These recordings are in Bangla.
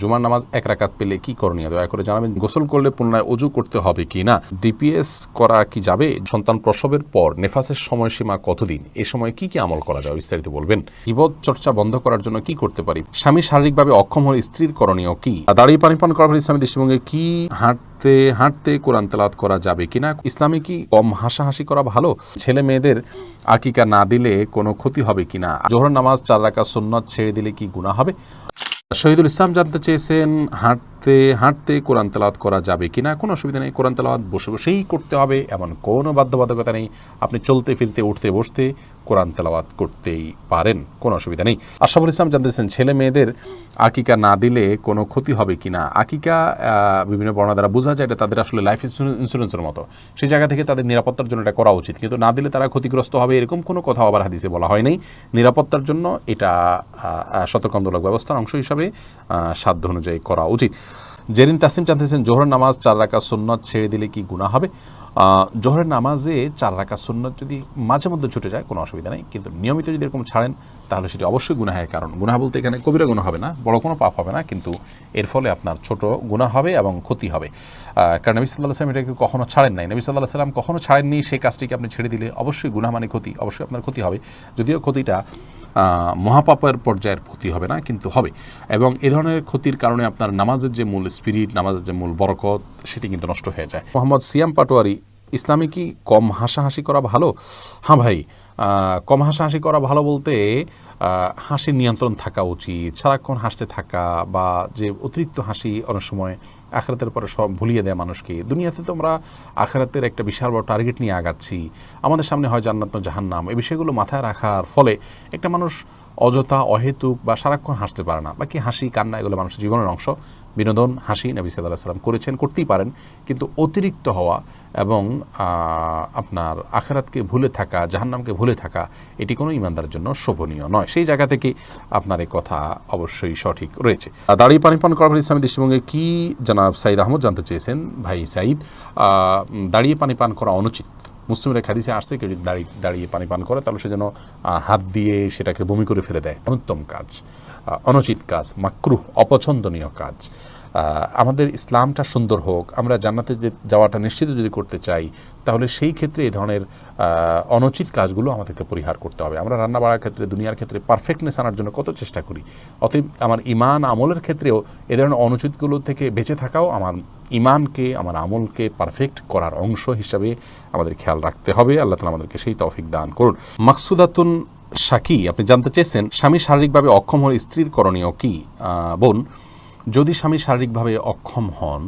জুমার নামাজ এক রাকাত পেলে কি করণীয়? দয়া করে জানাবেন, গোসল করলে পুনরায় অজু করতে হবে কি না? ডিপিএস করা কি যাবে? সন্তান প্রসবের পর নেফাসের সময়সীমা কতদিন? এ সময় কি কি আমল করা যায় বিস্তারিত বলবেন। ইবদ চর্চা বন্ধ করার জন্য কি করতে পারি? স্বামী শারীরিকভাবে অক্ষম হলে স্ত্রীর করণীয় কি? দাঁড়িয়ে পানি পান পর ইসলামী দৃষ্টিভঙ্গি কি? হাঁটতে হাঁটতে কোরআন তেলাওয়াত করা যাবে কিনা ইসলামে কি কম হাসাহাসি করা ভালো? ছেলে মেয়েদের আকিকা না দিলে কোনো ক্ষতি হবে কিনা জোহর নামাজ চার রাকা সুন্নত ছেড়ে দিলে কি গুনাহ হবে? শহীদুল ইসলাম জানতে চেয়েছেন, হাঁটতে হাঁটতে কোরআন তেলাওয়াত করা যাবে কি না কোনো অসুবিধা নেই, কোরআন তেলাওয়াত বসে বসেই করতে হবে, এমন কোনো বাধ্যবাধকতা নেই। আপনি চলতে, ফিরতে, উঠতে, বসতে কোরআন তেলাওয়াত করতেই পারেন, কোনো অসুবিধা নেই। আশাফুল ইসলাম জানতে চেয়েছেন ছেলে মেয়েদের আকিকা না দিলে কোনো ক্ষতি হবে কিনা? আকিকা বিভিন্ন বর্ণা দ্বারা বোঝা যায় এটা তাদের আসলে লাইফ ইন্স্যুরেন্সের মতো। সেই জায়গা থেকে তাদের নিরাপত্তার জন্য এটা করা উচিত। কিন্তু না দিলে তারা ক্ষতিগ্রস্ত হবে এরকম কোনো কথা আবার হাদিসে বলা হয় নাই। নিরাপত্তার জন্য এটা সতর্কতামূলক ব্যবস্থার অংশ হিসাবে সাধ্য অনুযায়ী করা উচিত। জেরিন তাসিম জানতেছেন জোহর নামাজ চার রাখা সুন্নত ছেড়ে দিলে কি গুণা হবে? জোহরের নামাজে চার রাকা সুন্নত যদি মাঝে মধ্যে ছুটে যায়, কোনো অসুবিধা নেই। কিন্তু নিয়মিত যদি এরকম ছাড়েন, তাহলে সেটি অবশ্যই গুনাহের কারণ। গুনাহ বলতে এখানে কবিরা গুণা হবে না, বড় কোনো পাপ হবে না, কিন্তু এর ফলে আপনার ছোট গুনাহ হবে এবং ক্ষতি হবে। কারণ নবী সাল্লাহ সাল্লাম এটাকে কখনো ছাড়েন নাই। নবী সাল্লাহ সাল্লাম কখনো ছাড়েননি সেই কাজটিকে আপনি ছেড়ে দিলে অবশ্যই গুনাহ মানে ক্ষতি, অবশ্যই আপনার ক্ষতি হবে। যদিও ক্ষতিটা মহাপাপের পর্যায়ের ক্ষতি হবে না, কিন্তু হবে। এবং এ ধরনের ক্ষতির কারণে আপনার নামাজের যে মূল স্পিরিট, নামাজের যে মূল বরকত, সেটি কিন্তু নষ্ট হয়ে যায়। মোহাম্মদ সিয়াম পাটোয়ারি, ইসলামে কি কম হাসাহাসি করা ভালো? হ্যাঁ ভাই কম হাসাহাসি করা ভালো বলতে হাসির নিয়ন্ত্রণ থাকা উচিত, সারাক্ষণ হাসতে থাকা বা যে অতিরিক্ত হাসি অনেক সময় আখরাতের পরে সব ভুলিয়ে দেয় মানুষকে। দুনিয়াতে তো আমরা আখরাতের একটা বিশাল বড় টার্গেট নিয়ে আগাচ্ছি। আমাদের সামনে হয় জান্নাত জাহান্নাম। এই বিষয়গুলো মাথায় রাখার ফলে একটা মানুষ অযথা, অহেতুক বা সারাক্ষণ হাসতে পারে না। বাকি হাসি, কান্না, এগুলো মানুষের জীবনের অংশ। বিনোদন, হাসি নবী সাল্লাহ সাল্লাম করেছেন, করতেই পারেন। কিন্তু অতিরিক্ত হওয়া এবং আপনার আখেরাতকে ভুলে থাকা, জাহান্নামকে ভুলে থাকা, এটি কোনো ইমানদারের জন্য শোভনীয় নয়। সেই জায়গা থেকে আপনার এই কথা অবশ্যই সঠিক রয়েছে। দাঁড়িয়ে পানি পান করার ইসলামী দৃষ্টিভঙ্গি কি জনাব সাইদ আহমদ জানতে চেয়েছেন? ভাই সাইদ দাঁড়িয়ে পানি পান করা অনুচিত। মুসলিমের খাদিসে আসছে, কেউ যদি দাঁড়িয়ে দাঁড়িয়ে পানি পান করে, তাহলে সে যেন হাত দিয়ে সেটাকে বমি করে ফেলে দেয়। অনুত্তম কাজ অনুচিত কাজ, মাক্রুহ, অপছন্দনীয় কাজ। আমাদের ইসলামটা সুন্দর হোক, আমরা জান্নাতে যে যাওয়াটা নিশ্চিত যদি করতে চাই, তাহলে সেই ক্ষেত্রে এই ধরনের অনুচিত কাজগুলো আমাদেরকে পরিহার করতে হবে। আমরা রান্না বাড়ার ক্ষেত্রে, দুনিয়ার ক্ষেত্রে পারফেক্টনেস আনার জন্য কত চেষ্টা করি? অতএব আমার ইমান আমলের ক্ষেত্রেও এ ধরনের অনুচিতগুলো থেকে বেঁচে থাকাও আমার ইমানকে আমার আমলকে পারফেক্ট করার অংশ হিসাবে আমাদের খেয়াল রাখতে হবে। আল্লাহ তালা আমাদেরকে সেই তৌফিক দান করুন। মাকসুদাতুন সাকি আপনি জানতে চেয়েছেন, স্বামী শারীরিকভাবে অক্ষম হলে স্ত্রীর করণীয় কি? বোন যদি স্বামী শারীরিকভাবে অক্ষম হন,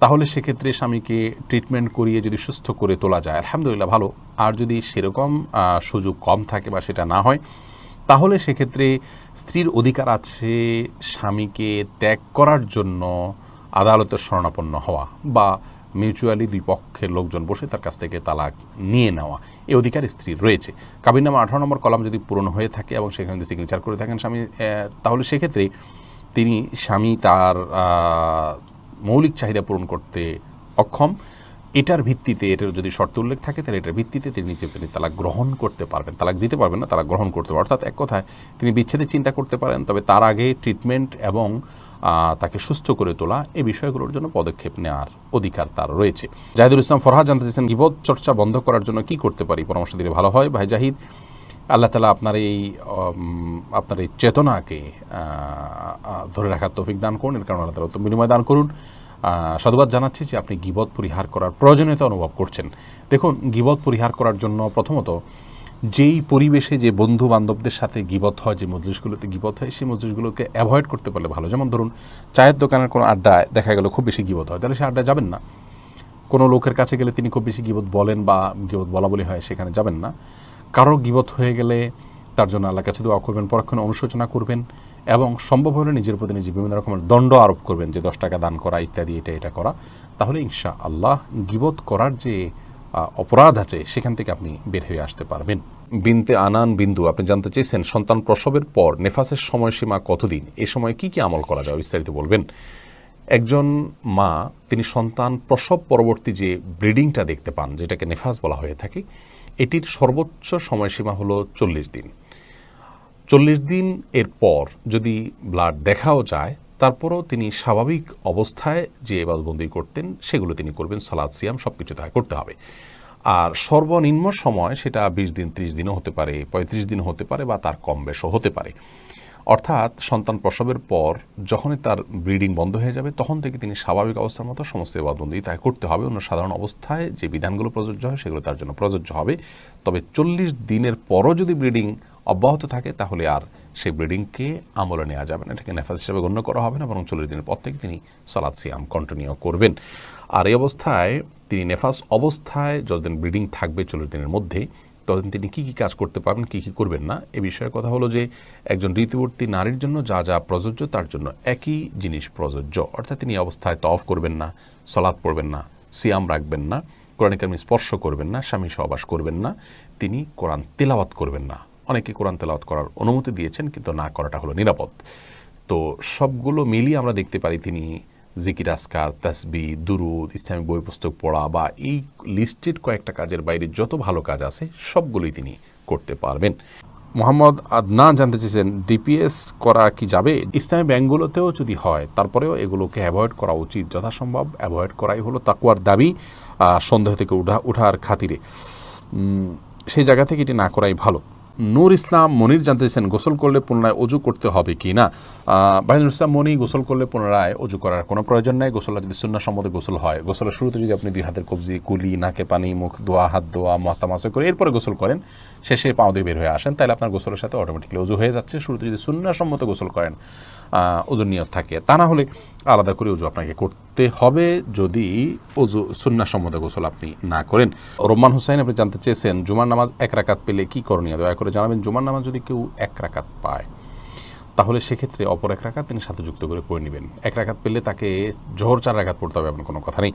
তাহলে সেক্ষেত্রে স্বামীকে ট্রিটমেন্ট করিয়ে যদি সুস্থ করে তোলা যায়, আলহামদুলিল্লাহ ভালো। আর যদি সেরকম সুযোগ কম থাকে বা সেটা না হয়, তাহলে সেক্ষেত্রে স্ত্রীর অধিকার আছে স্বামীকে ত্যাগ করার জন্য আদালতের শরণাপন্ন হওয়া বা মিউচুয়ালি দুই পক্ষের লোকজন বসে তার কাছ থেকে তালাক নিয়ে নেওয়া। এই অধিকার স্ত্রীর রয়েছে। কাবিনামা আঠারো নম্বর কলাম যদি পূরণ হয়ে থাকে এবং সেখানে যদি সিগনেচার করে থাকেন স্বামী তাহলে সেক্ষেত্রে তিনি স্বামী তার মৌলিক চাহিদা পূরণ করতে অক্ষম। এটার ভিত্তিতে এটার যদি শর্ত উল্লেখ থাকে, তাহলে এটার ভিত্তিতে তিনি তিনি তালাক গ্রহণ করতে পারবেন। তালাক দিতে পারবেন না, তালাক গ্রহণ করতে পারবেন। অর্থাৎ এক কথায়, তিনি বিচ্ছেদের চিন্তা করতে পারেন, তবে তার আগে ট্রিটমেন্ট এবং তাকে সুস্থ করে তোলা এই বিষয়গুলোর জন্য পদক্ষেপ নেওয়ার অধিকার তার রয়েছে। জাহিদুল ইসলাম ফরহাদ জানতে চাইছেন বিপদ চর্চা বন্ধ করার জন্য কি করতে পারি? পরামর্শ দিলে ভালো হয়। ভাই জাহিদ আল্লাহ তালা আপনার এই আপনার এই চেতনাকে ধরে রাখার তৌফিক দান করুন। এর কারণে আল্লাহ তালা বিনিময় দান করুন। সাধুবাদ জানাচ্ছি যে আপনি গিবত পরিহার করার প্রয়োজনীয়তা অনুভব করছেন। দেখুন, গিবত পরিহার করার জন্য প্রথমত যেই পরিবেশে যে বন্ধু বান্ধবদের সাথে গিবত হয়, যে মজলিসগুলোতে গিবত হয়, সেই মজলিসগুলোকে অ্যাভয়েড করতে পারলে ভালো। যেমন ধরুন, চায়ের দোকানের কোনো আড্ডায় দেখা গেল খুব বেশি গিবত হয়, তাহলে সে আড্ডায় যাবেন না। কোনো লোকের কাছে গেলে তিনি খুব বেশি গিবত বলেন বা গিবত বলা বলি হয়, সেখানে যাবেন না। কারও গিবত হয়ে গেলে তার জন্য আল্লাহ কাছে দোয়া করবেন, পরক্ষণে অনুশোচনা করবেন এবং সম্ভব হলে নিজের প্রতি নিজে বিভিন্ন রকমের দণ্ড আরোপ করবেন যে দশ টাকা দান করা, ইত্যাদি, এটা এটা করা। তাহলে ইনশা আল্লাহ গিবত করার যে অপরাধ আছে, সেখান থেকে আপনি বের হয়ে আসতে পারবেন। বিনতে আনান, বিন্দু, আপনি জানতে চেয়েছেন সন্তান প্রসবের পর নেফাসের সময়সীমা কতদিন? এ সময় কি কি আমল করা যায়? বিস্তারিত বলবেন। একজন মা, তিনি সন্তান প্রসব পরবর্তী যে ব্রিডিংটা দেখতে পান, যেটাকে নেফাস বলা হয়ে থাকে এটির সর্বোচ্চ সময়সীমা হলো চল্লিশ দিন। চল্লিশ দিন এর পর যদি ব্লাড দেখাও যায়, তারপরও তিনি স্বাভাবিক অবস্থায় যে এবাদবন্দি করতেন, সেগুলো তিনি করবেন, সালাদ, সিয়াম সব কিছু তাকে করতে হবে। আর সর্বনিম্ন সময় সেটা বিশ দিন, ত্রিশ দিনও হতে পারে, পঁয়ত্রিশ দিন হতে পারে বা তার কম বেশও হতে পারে। অর্থাৎ সন্তান প্রসবের পর যখনই তার ব্রিডিং বন্ধ হয়ে যাবে, তখন থেকে তিনি স্বাভাবিক অবস্থার মতো সমস্ত এবাদবন্দি তাই করতে হবে। অন্য সাধারণ অবস্থায় যে বিধানগুলো প্রযোজ্য হয়, সেগুলো তার জন্য প্রযোজ্য হবে। তবে চল্লিশ দিনের পরও যদি ব্রিডিং অব্যাহত থাকে, তাহলে আর সেই ব্রিডিংকে আমলে নেওয়া যাবে না। এটাকে নেফাজ হিসাবে গণ্য করা হবে না, বরং চল্লিশ দিনের পর থেকে তিনি সালাদ সিয়াম কন্টিনিউ করবেন। আর এই অবস্থায় তিনি নেফাস অবস্থায় যতদিন ব্রিডিং থাকবে চল্লিশ দিনের মধ্যে ততদিন তিনি কী কী কাজ করতে পারবেন, কী কী করবেন না, এ বিষয়ে কথা হলো যে একজন ঋতুবর্তী নারীর জন্য যা যা প্রযোজ্য তার জন্য একই জিনিস প্রযোজ্য। অর্থাৎ তিনি অবস্থায় তফ করবেন না সলাদ পড়বেন না, সিয়াম রাখবেন না কোরআনিক আমি স্পর্শ করবেন না, স্বামী সহবাস করবেন না, তিনি কোরআন তেলাওয়াত করবেন না। অনেকে কোরআন তেলাওয়াত করার অনুমতি দিয়েছেন, কিন্তু না করাটা হলো নিরাপদ। তো সবগুলো মিলিয়ে আমরা দেখতে পারি তিনি জিকির আসকার তাসবি, দুরুদ, ইসলামিক বই পুস্তক পড়া বা এই লিস্টেড কয়েকটা কাজের বাইরে যত ভালো কাজ আছে, সবগুলোই তিনি করতে পারবেন। মোহাম্মদ আদনান জানতে চেয়েছেন, ডিপিএস করা কি যাবে? ইসলামী ব্যাংকগুলোতেও যদি হয়, তারপরেও এগুলোকে অ্যাভয়েড করা উচিত, যথাসম্ভব অ্যাভয়েড করাই হলো তাকুয়ার দাবি সন্দেহ থেকে উঠা উঠার খাতিরে। সেই জায়গা থেকে এটি না করাই ভালো। নূর ইসলাম মনির জানতে চেয়েছেন গোসল করলে পুনরায় অজু করতে হবে কি না? বাহিনুর ইসলাম মনি, গোসল করলে পুনরায় অজু করার কোনো প্রয়োজন নেই। গোসলটা যদি সুন্না সম্মতে গোসল হয়, গোসলের শুরুতে যদি আপনি দুই হাতের কবজি, কুলি, নাকে পানি, মুখ, দোয়া, হাত দোয়া মাতামাসে করে এরপরে গোসল করেন, শেষে পাও দিয়ে বের হয়ে আসেন, তাহলে আপনার গোসলের সাথে অটোমেটিকলি অজু হয়ে যাচ্ছে। শুরুতে যদি সুন্না সম্মত গোসল করেন ওজুর নিয়ত থাকে, তা না হলে আলাদা করে অজু আপনাকে করতে হবে যদি অজু সুন্না সম্মত গোসল আপনি না করেন। রোমান হুসাইন আপনি জানতে চেয়েছেন, জুমার নামাজ এক রাকাত পেলে কি করণীয়? দয়া করে জানাবেন, জুমার নামাজ যদি কেউ এক রাকাত পায়, তাহলে সেক্ষেত্রে অপর এক রাখাত তিনি সাথে যুক্ত করে পড়ে নেবেন। এক রাকাত পেলে তাকে জোহর চার রাকাত পড়তে হবে এমন কোনো কথা নেই।